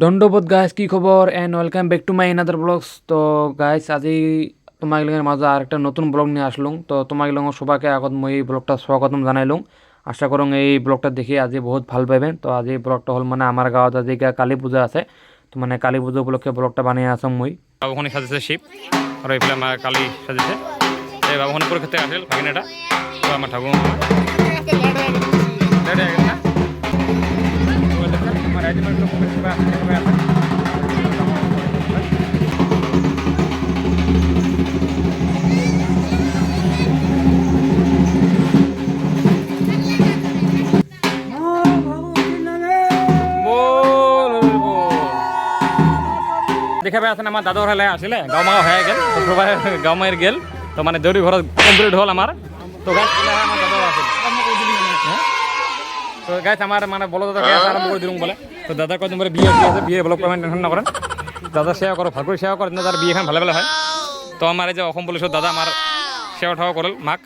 দণ্ডবোধ guys কি খবর and welcome back to my another vlogs তো গাইজ আজি তোমাগিলের মাঝে আরেকটা নতুন ব্লগ নিয়ে আসলুম তো তোমাগিলং সবাইকে আগত মই এই ব্লগটা স্বাগতম জানাইলুম আশা করং এই ব্লগটা দেখি আজি বহুত ভালো পাইবেন তো আজি ব্লগটা হল মানে আমার গাঁৱত আজি গা কালী পূজা আছে। তো মানে কালী পূজা উপলক্ষে ব্লগটা বানিয়ে আসং মই। বাবুখনি সাজিছে শিৱ। আৰু এইফালে আমাৰ কালি সাজিছে। এই বাবুখনি পৰীক্ষাতে আছিল? ভাগিন এটা। তো আমাৰ ঠাকুৰ মামা দেখা পাই আছেন আমাৰ দাদৰ হ'লে আছিলে গাঁও মাগাও হৈ গ'ল গাঁও মাৰি গ'ল, তো মানে দেউৰী ঘৰত কমপ্লিট হ'ল আমাৰ। তো গাছ হ্যাঁ? তো গাছ আমাৰ মানে বলো দাদা গাছ আৰম্ভ কৰি দিলোঁ বোলে। তো দাদা তোমাৰ বিয়ে আছে, বিয়ে ব্লক পেমেণ্ট টেনশ্যন নকৰেন দাদা সেৱা কৰক ভালো কৰি সেৱা কৰে দাদাৰ বিয়েখন ভালে ভালে হয়। তো আমাৰ এই যে অসম পুলিচৰ দাদা, আমাৰ সেৱা ঠেৱা কৰিল মাক।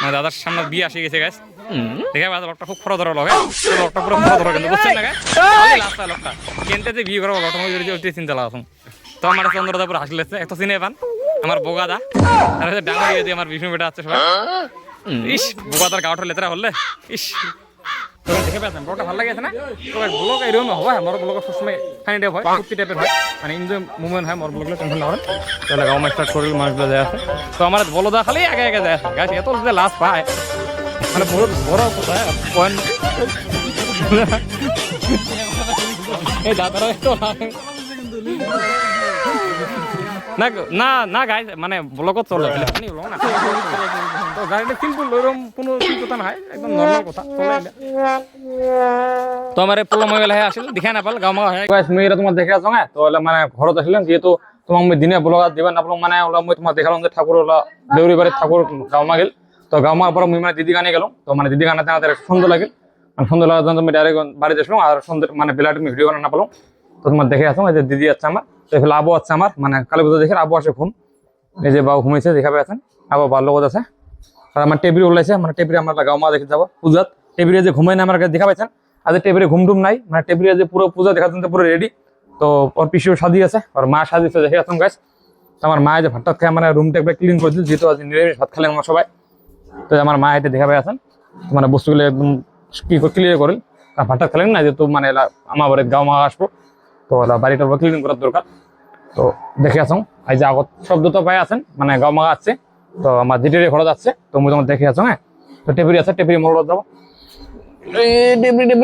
মানে দাদার সামনে বিয়ে আসে গেছে গাছ দেখে পাচ্ছ লোকটা খুব ফটো ধরো লগে লোকটা পুরো ফটো ধরো কিন্তু বুঝছেন না লাস্ট লোকটা। কেনতে যে বিয়ে করব লোকটা চিন্তা লাগাম তো আমার চন্দ্রদা পুরো হাসলে এত চিনে পান। আমার বোগাদা আর হচ্ছে ইয়ে দিয়ে আমার বিষ্ণু বেটা আছে সবাই। ইস বোগাদার গাওটার লেতরা হলে। ইস। তো দেখে পেয়েছেন ব্লগটা ভালো লাগেছে না? তো ব্লগ এরকম হবে আমার ব্লগ সবসময় ফানি টাইপ হয় ফুর্তি টাইপের হয়। মানে এনজয় মুভমেন্ট হয় মোর ব্লগগুলো টেনশন না। হয় তাহলে গাঁও মাস্টার করিল মাছগুলো যায় আছে। তো আমার বলদা খালি আগে আগে যায় আছে। গাছ এত যে লাস্ট পায়। মানে বড় কথা পয়েন্ট এই দাদারা না না না গাই মানে ব্লগত চলে পানি ব্লগ না। তো গাড়িটা সিম্পল ওইরকম কোনো কথা নাই একদম নর্মাল কথা চলে তো আমার পলম হয়ে গেলে আসলে দেখে না পাল গাঁও মাগা হয়ে গাইস মই তোমার দেখে আছো হ্যাঁ? তো মানে ঘরত আসলাম যেহেতু তোমাক মই দিনে ব্লগ দিবা নাপালো মানে ওলা মই তোমার দেখালাম যে ঠাকুর ওলা দেউরি বাড়ির ঠাকুর গাঁও মা গেল তো গাঁও মার পর মই মানে দিদি গানে গেলাম তো মানে দিদি গানাতে আমাদের সুন্দর লাগিল মানে সুন্দর লাগার জন্য আমি ডাইরেক্ট বাড়িতে আসলাম আর সুন্দর মানে বেলাটা আমি ভিডিও বানা না পেলাম। তো তোমার দেখে আসলাম এই যে দিদি আছে আমার। তো এফালে আবু আছে আমার। মানে কালী পুজো দেখে আবু আসে ঘুম। এই যে বাবু ঘুমাইছে দেখা পাই আছেন। আবু বার লগত আছে। আর আমার টেবিল ওলাইছে মানে টেবিল আমরা গাঁও মা দেখে যাব। পূজাত টেবিলে যে ঘুমাই না আমার কাছে দেখা পাইছেন আজ টেবিলে ঘুম টুম নাই। মানে টেবিলে যে পুরো পূজা দেখার জন্য পুরো রেডি তো ওর পিসিও সাজি আছে। আর মা সাজিছে দেখে আসলাম গাছ আমার মা যে ভাতটা খেয়ে মানে রুমটা একবার ক্লিন করে দিল। যেহেতু আজ নিরামিষ, ভাত খেলে আমরা সবাই। তো আমার মা এতে দেখা আছেন। মানে বস্তুগুলো একদম কি ক্লিয়ার করেন আর ভাতটা খেলেন না, যেহেতু মানে আমার বাড়ির গাঁও মা আসব। তো এলা বাড়িটা ক্লিন করার দরকার। তো দেখে আসুন, এই যে আগত শব্দ তো পাই আছেন মানে গাঁও মা আসছে। তো আমার জিটির ঘর যাচ্ছে, তো মুই তোমার দেখে আছো হ্যাঁ। তো টেবিল আছে, টেবিল মোড় যাব। ডেবরি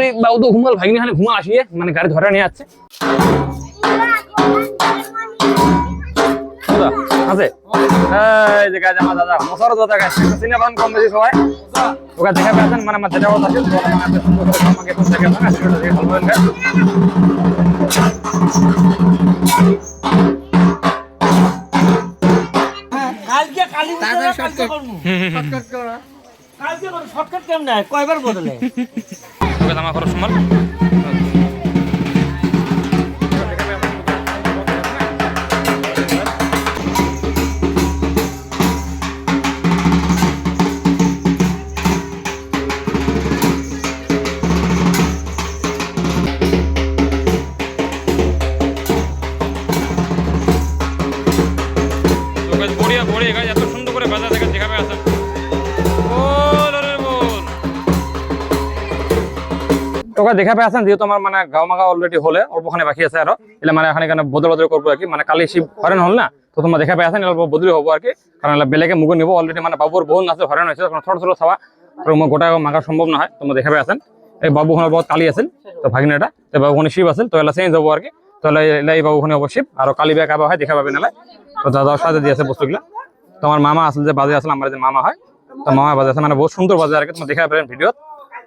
ভাগিনি খানে ঘুমা আসিয়ে মানে গাড়ি ধরে নিয়ে যাচ্ছে। দাদা, আছে? এই যে গাছ আমার দাদা মশার দাদা গাছ চিনে পান কম বেশি সবাই। ওকে দেখা পেয়েছেন মানে আমার যেটা কথা মানে করে আমাকে একটু দেখে না সেটা দেখে ভালো লাগবে কালকে কালী পূজা কালকে কালকে শর্টকাট কেমন কয়বার বদলে? আমার খরচ সমান। দেখা পাই আছেন, যেহেতু আমার মানে গাঁও মাগা অলরেডি হলে, অল্পখানে বাকি আছে আরও এলে মানে এখানে এখানে বদল বদল করব আর কি মানে কালি শিব হরেন হল না? তো তোমরা দেখা পাই আছেন, অল্প বদলি হব আর কি? কারণ বেলেগে মুগ নিব অলরেডি মানে বাবুর বহু আছে হরেন হয়েছে তখন ছোট ছোট মই গোটা মাগা সম্ভব নহয় তোমরা দেখা পাই আছেন। এই বাবু বাবুখনের বহুত কালি আছিল, তো ভাগিনাটা তো বাবুখনি শিব আছিল, তো এলা চেঞ্জ হব আর কি। তো এলা এই বাবুখনি হব শিব আর কালি বেগ আবার হয়, দেখা পাবে নালে তো দাদার সাথে দিয়েছে বস্তুগুলা তো আমার মামা আসল যে, বাজে আসলে আমার যে মামা হয়। তো মামা বাজে আছে মানে বহুত সুন্দর বাজে আর কি তোমরা দেখা পাবেন ভিডিও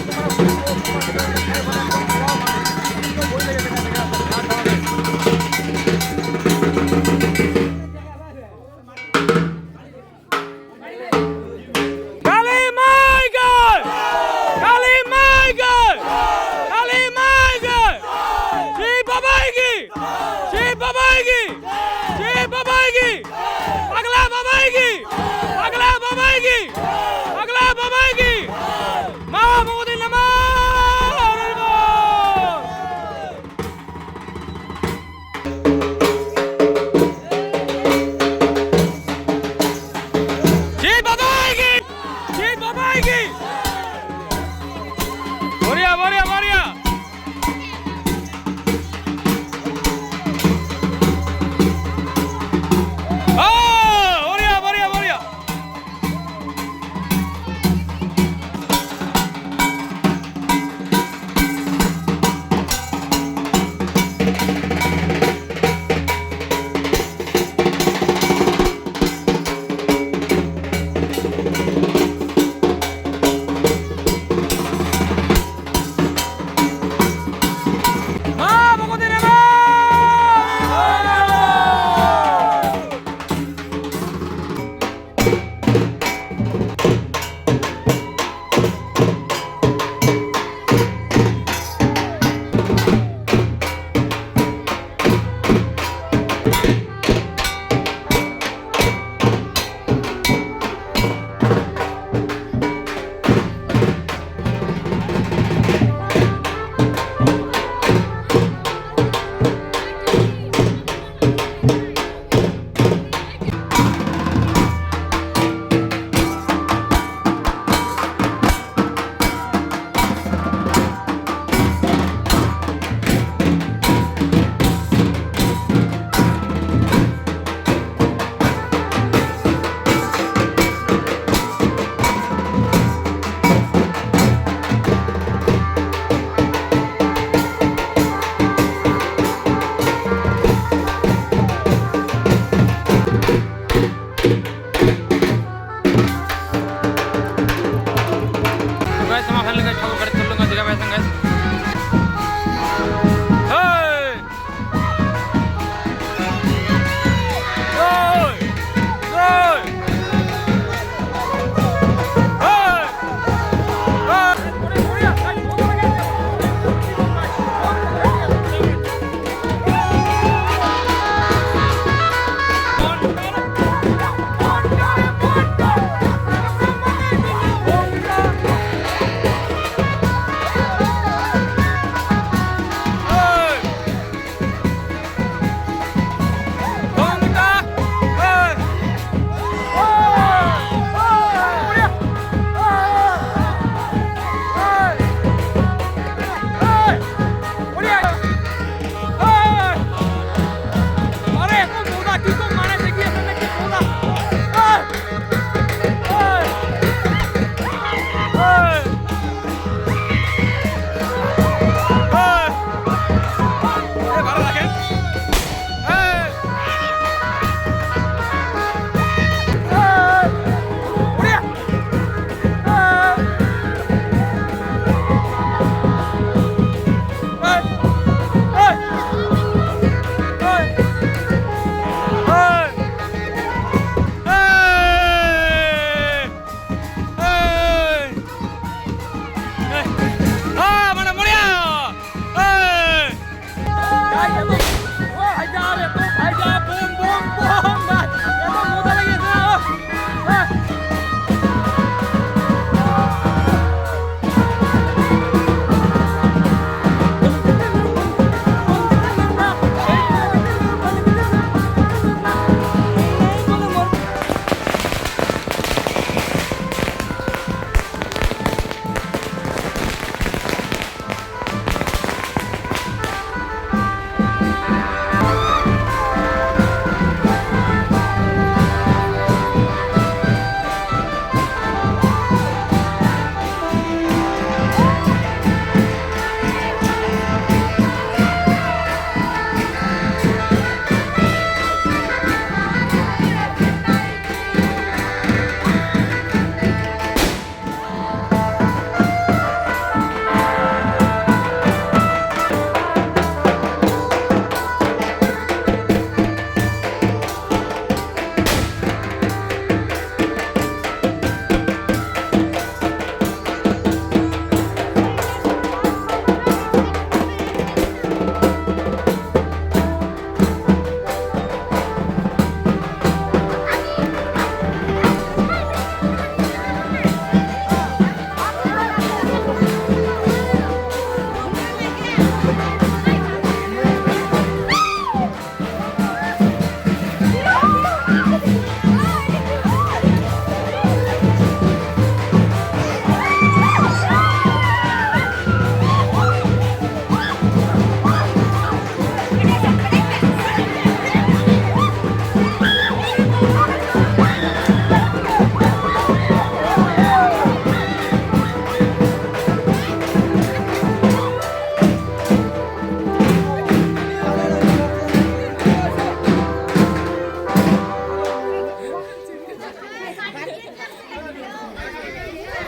Thank you.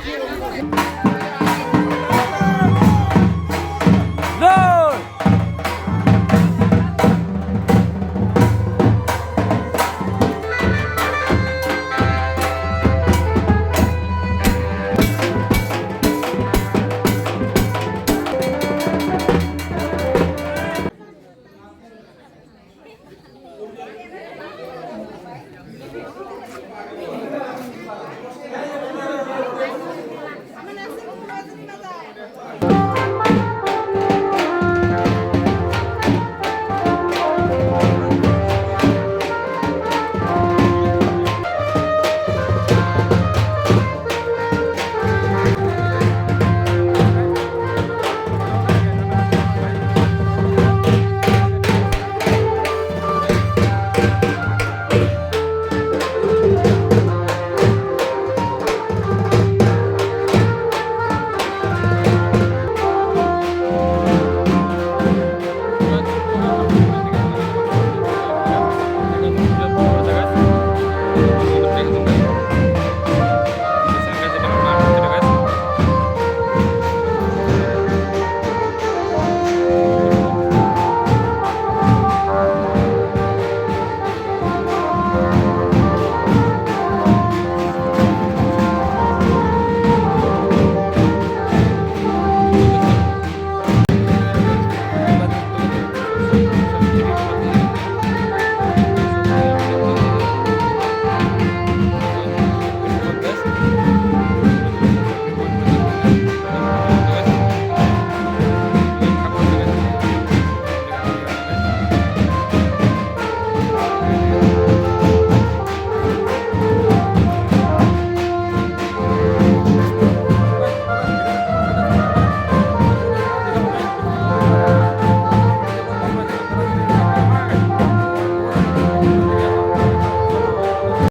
Brasil!